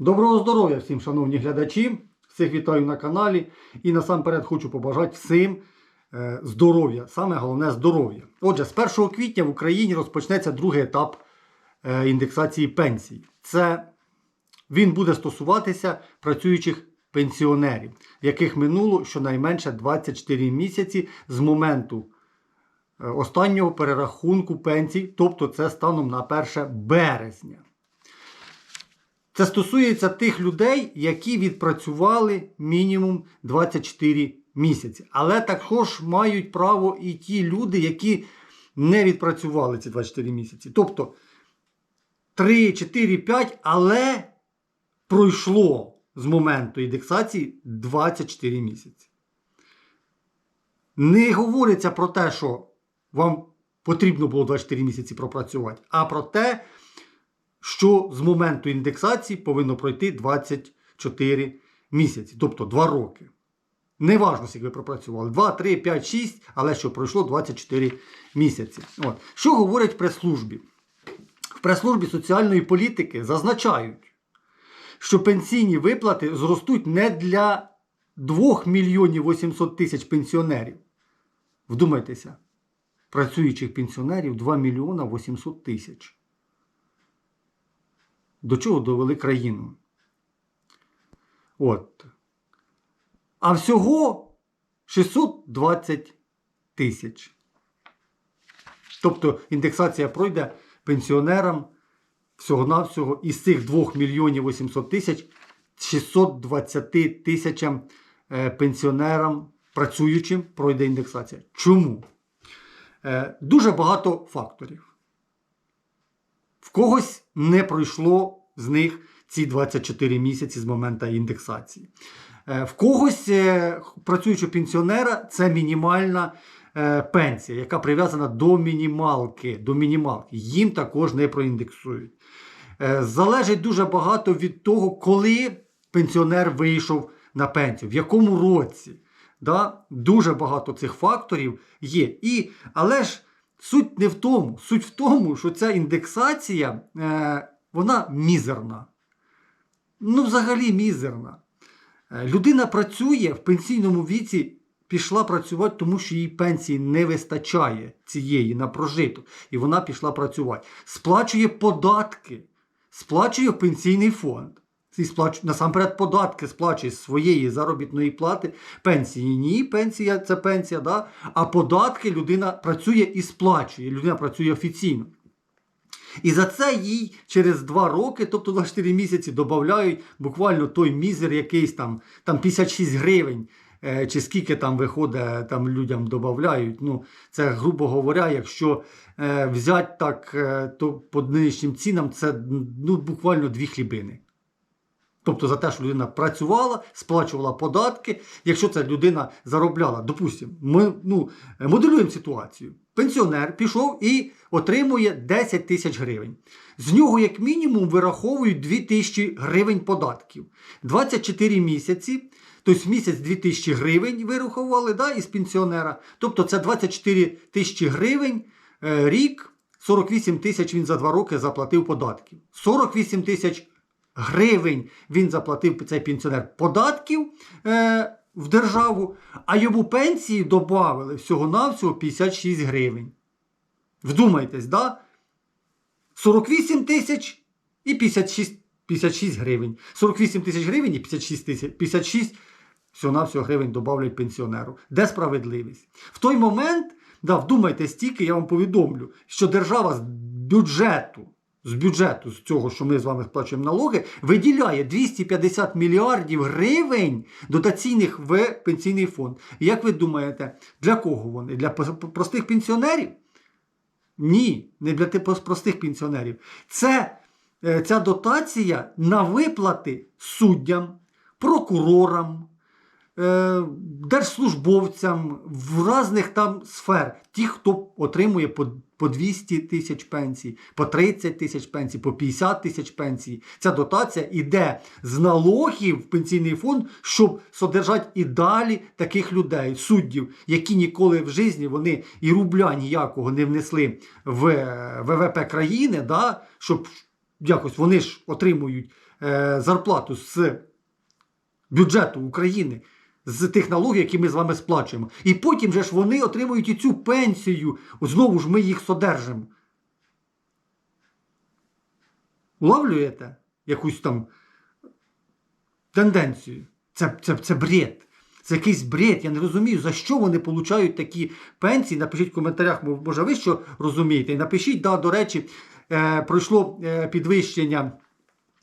Доброго здоров'я всім, шановні глядачі! Всіх вітаю на каналі. І насамперед хочу побажати всім е, здоров'я. Саме головне здоров'я. Отже, з 1 квітня в Україні розпочнеться другий етап е, індексації пенсій. Це він буде стосуватися працюючих пенсіонерів, яких минуло щонайменше 24 місяці з моменту е, останнього перерахунку пенсій, тобто це станом на 1 березня. Це стосується тих людей, які відпрацювали мінімум 24 місяці. Але також мають право і ті люди, які не відпрацювали ці 24 місяці. Тобто 3, 4, 5, але пройшло з моменту індексації 24 місяці. Не говориться про те, що вам потрібно було 24 місяці пропрацювати, а про те, що з моменту індексації повинно пройти 24 місяці, тобто 2 роки. Неважно, скільки ви пропрацювали. 2, 3, 5, 6, але що пройшло 24 місяці. От. Що говорять прес-службі? В прес-службі соціальної політики зазначають, що пенсійні виплати зростуть не для 2 мільйонів 800 тисяч пенсіонерів. Вдумайтеся, працюючих пенсіонерів 2 мільйона 800 тисяч до чого довели країну. От. А всього 620 тисяч. Тобто індексація пройде пенсіонерам всього-навсього із цих 2 мільйонів 800 тисяч 620 тисячам е, пенсіонерам працюючим пройде індексація. Чому? Е, Дуже багато факторів. В когось не пройшло з них ці 24 місяці з моменту індексації. Е, В когось е, працюючого пенсіонера це мінімальна е, пенсія, яка прив'язана до мінімалки. До мінімалки. Їм також не проіндексують. Залежить дуже багато від того, коли пенсіонер вийшов на пенсію, в якому році. Да? Дуже багато цих факторів є. І, але ж Суть не в тому. Суть в тому, що ця індексація е, вона мізерна. Ну, взагалі мізерна. Е, людина працює в пенсійному віці, пішла працювати, тому що їй пенсії не вистачає цієї на прожиток. І вона пішла працювати. Сплачує податки, сплачує пенсійний фонд. І сплачує, насамперед податки сплачує з своєї заробітної плати. Пенсії ні, пенсія це пенсія, да? а податки людина працює і сплачує. Людина працює офіційно. І за це їй через 2 роки, тобто 24 місяці, додають буквально той мізер, якийсь там там 56 гривень, е, чи скільки там виходить, там людям додають. Ну, це, грубо говоря, якщо е, взяти так, е, то по нинішнім цінам це ну, буквально дві хлібини. Тобто за те, що людина працювала, сплачувала податки. Якщо ця людина заробляла, допустимо, ми ну, моделюємо ситуацію. Пенсіонер пішов і отримує 10 тисяч гривень. З нього, як мінімум, вираховують 2 тисячі гривень податків. 24 місяці, тобто місяць 2 тисячі гривень вирахували да, із пенсіонера. Тобто це 24 тисячі гривень е, рік, 48 тисяч він за 2 роки заплатив податків. 48 тисяч гривень він заплатив цей пенсіонер податків е, в державу, а йому пенсії додали всього-навсього 56 гривень. Вдумайтесь, да? 48 тисяч і 56 56 гривень. 48 тисяч гривень і 56 тисяч 56 всього-навсього гривень додають пенсіонеру. Де справедливість? В той момент, да, вдумайтесь тільки, я вам повідомлю, що держава з бюджету з бюджету, з цього, що ми з вами сплачуємо налоги, виділяє 250 мільярдів гривень дотаційних в пенсійний фонд. Як ви думаєте, для кого вони? Для простих пенсіонерів? Ні, не для простих пенсіонерів. Це е, ця дотація на виплати суддям, прокурорам, держслужбовцям в різних там сфер. Ті, хто отримує по по 200 тисяч пенсій, по 30 тисяч пенсій, по 50 тисяч пенсій. Ця дотація йде з налогів в пенсійний фонд, щоб содержати і далі таких людей, суддів, які ніколи в житті вони і рубля ніякого не внесли в ВВП країни, да, щоб якось вони ж отримують е, зарплату з бюджету України, з тих налогів, які ми з вами сплачуємо. І потім же ж вони отримують і цю пенсію. Знову ж ми їх содержимо. Улавлюєте якусь там тенденцію? Це, це, це бред. Це якийсь бред. Я не розумію, за що вони получають такі пенсії. Напишіть в коментарях, може ви що розумієте. І напишіть, да, до речі, е, пройшло е, підвищення.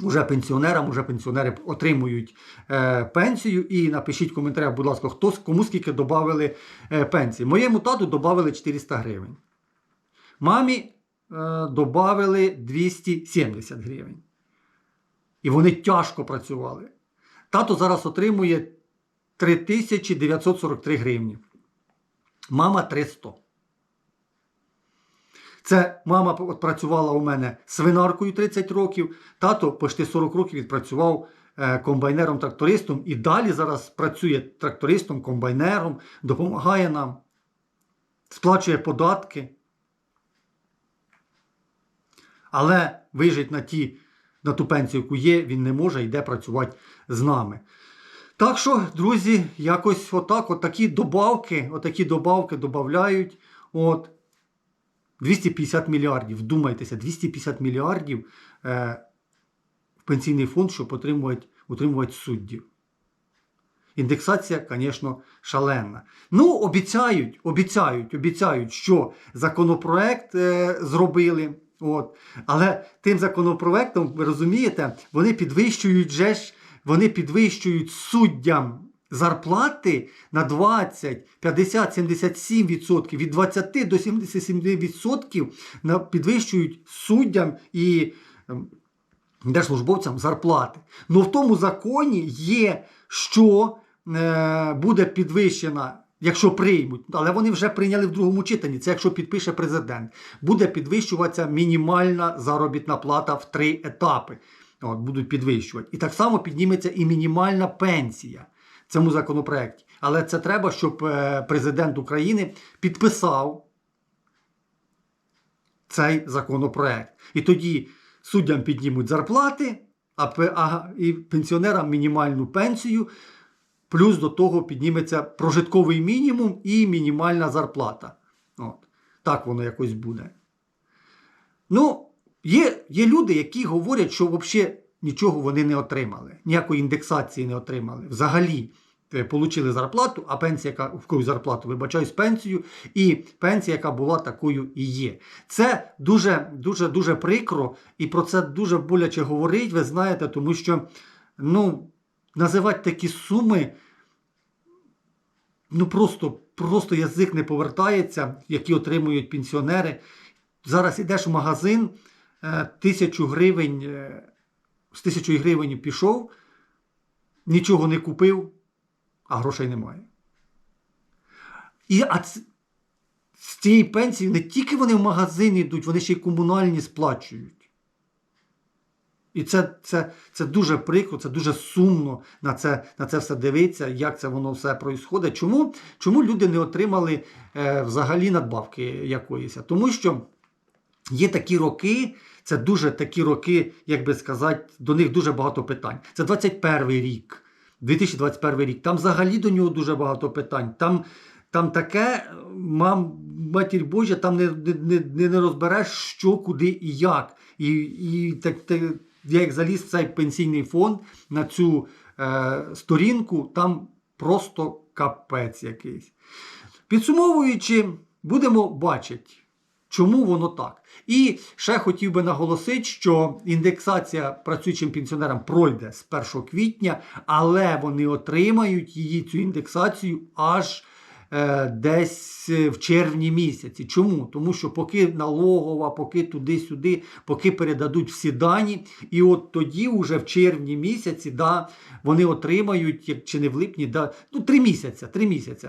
Уже пенсіонерам, уже пенсіонери отримують е, пенсію. І напишіть в коментарях, будь ласка, хто кому скільки додали е, пенсії. Моєму тату додали 400 гривень. Мамі е, додали 270 гривень. І вони тяжко працювали. Тато зараз отримує 3943 гривні. Мама 300. Це мама працювала у мене свинаркою 30 років, тато почти 40 років відпрацював е, комбайнером-трактористом і далі зараз працює трактористом, комбайнером, допомагає нам, сплачує податки. Але вижить на, ті, на ту пенсію, яку є, він не може йде працювати з нами. Так що, друзі, якось отак, отакі добавки, отакі добавки додають. От. 250 мільярдів. Вдумайтеся, 250 мільярдів е, в пенсійний фонд, щоб отримувати, утримувати суддів. Індексація, звісно, шалена. Ну, обіцяють, обіцяють, обіцяють, що законопроект е, зробили. От. Але тим законопроектом, ви розумієте, вони підвищують же ж, вони підвищують суддям зарплати на 20, 50, 77 відсотків, від 20 до 77 відсотків на- підвищують суддям і ем, держслужбовцям зарплати. Ну в тому законі є, що е, буде підвищена. Якщо приймуть, але вони вже прийняли в другому читанні. Це якщо підпише президент, буде підвищуватися мінімальна заробітна плата в три етапи. От, будуть підвищувати. І так само підніметься і мінімальна пенсія цьому законопроекті. Але це треба, щоб е, президент України підписав цей законопроект. І тоді суддям піднімуть зарплати, а, і пенсіонерам мінімальну пенсію. Плюс до того підніметься прожитковий мінімум і мінімальна зарплата. От. Так воно якось буде. Ну, є, є люди, які говорять, що взагалі нічого вони не отримали, ніякої індексації не отримали. Взагалі е, получили зарплату, а пенсія, яка в когось зарплату, вибачаюсь, пенсію, і пенсія, яка була такою і є. Це дуже, дуже, дуже прикро, і про це дуже боляче говорить, ви знаєте, тому що ну, називати такі суми. Ну просто, просто язик не повертається, які отримують пенсіонери. Зараз йдеш в магазин, е, тисячу гривень, е, з тисячою гривень пішов, нічого не купив, а грошей немає. І а з цієї пенсії не тільки вони в магазин йдуть, вони ще й комунальні сплачують. І це, це, це дуже прикро, це дуже сумно на це, на це все дивитися, як це воно все проїсходить. Чому, чому люди не отримали е, взагалі надбавки якоїсь? Тому що є такі роки, це дуже такі роки, як би сказати, до них дуже багато питань. Це 21 рік, 2021 рік. Там взагалі до нього дуже багато питань. Там, там таке, мам, матір Божа, там не, не, не, не розбереш, що, куди і як. І, і так, так, як заліз в цей пенсійний фонд на цю е, сторінку, там просто капець якийсь. Підсумовуючи, будемо бачити, чому воно так. І ще хотів би наголосити, що індексація працюючим пенсіонерам пройде з 1 квітня, але вони отримають її цю індексацію аж е, десь в червні місяці. Чому? Тому що поки налогова, поки туди-сюди, поки передадуть всі дані, і от тоді, вже в червні місяці, да, вони отримають, чи не в липні, да, ну, три місяці, три місяці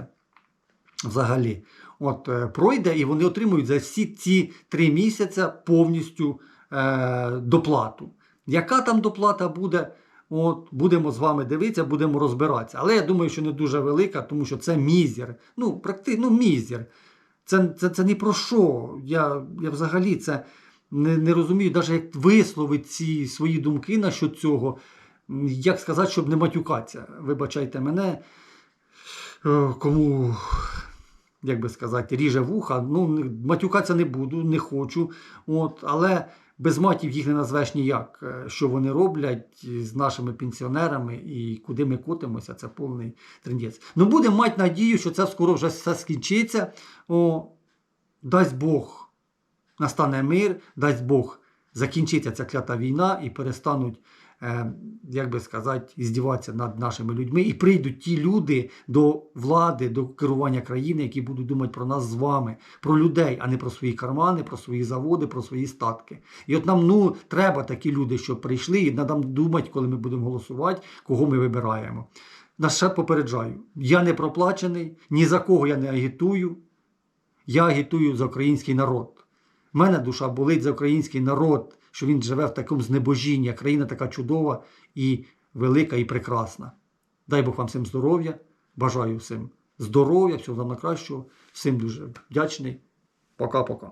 взагалі. От е, пройде, і вони отримують за всі ці три місяці повністю е, доплату. Яка там доплата буде? От, будемо з вами дивитися, будемо розбиратися. Але я думаю, що не дуже велика, тому що це мізер. Ну, практи, ну мізер. Це, це, це ні про що. Я, я взагалі це не, не розумію, навіть як висловити ці свої думки насчет цього. Як сказати, щоб не матюкатися. Вибачайте мене, е, кому, як би сказати, ріже вуха. Ну, матюкатися не буду, не хочу. От, але без матів їх не назвеш ніяк. Е, Що вони роблять з нашими пенсіонерами і куди ми котимося, це повний трендець. Ну, будемо мати надію, що це скоро вже все скінчиться. О, дасть Бог, настане мир, дасть Бог, закінчиться ця клята війна і перестануть, як би сказати, здіватися над нашими людьми. І прийдуть ті люди до влади, до керування країни, які будуть думати про нас з вами, про людей, а не про свої кармани, про свої заводи, про свої статки. І от нам ну, треба такі люди, щоб прийшли, і нам думати, коли ми будемо голосувати, кого ми вибираємо. Нас ще попереджаю, я не проплачений, ні за кого я не агітую. Я агітую за український народ. У мене душа болить за український народ, що він живе в такому знебожінні. Країна така чудова і велика, і прекрасна. Дай Бог вам всім здоров'я. Бажаю всім здоров'я, всього вам кращого, Всім дуже вдячний. Пока-пока.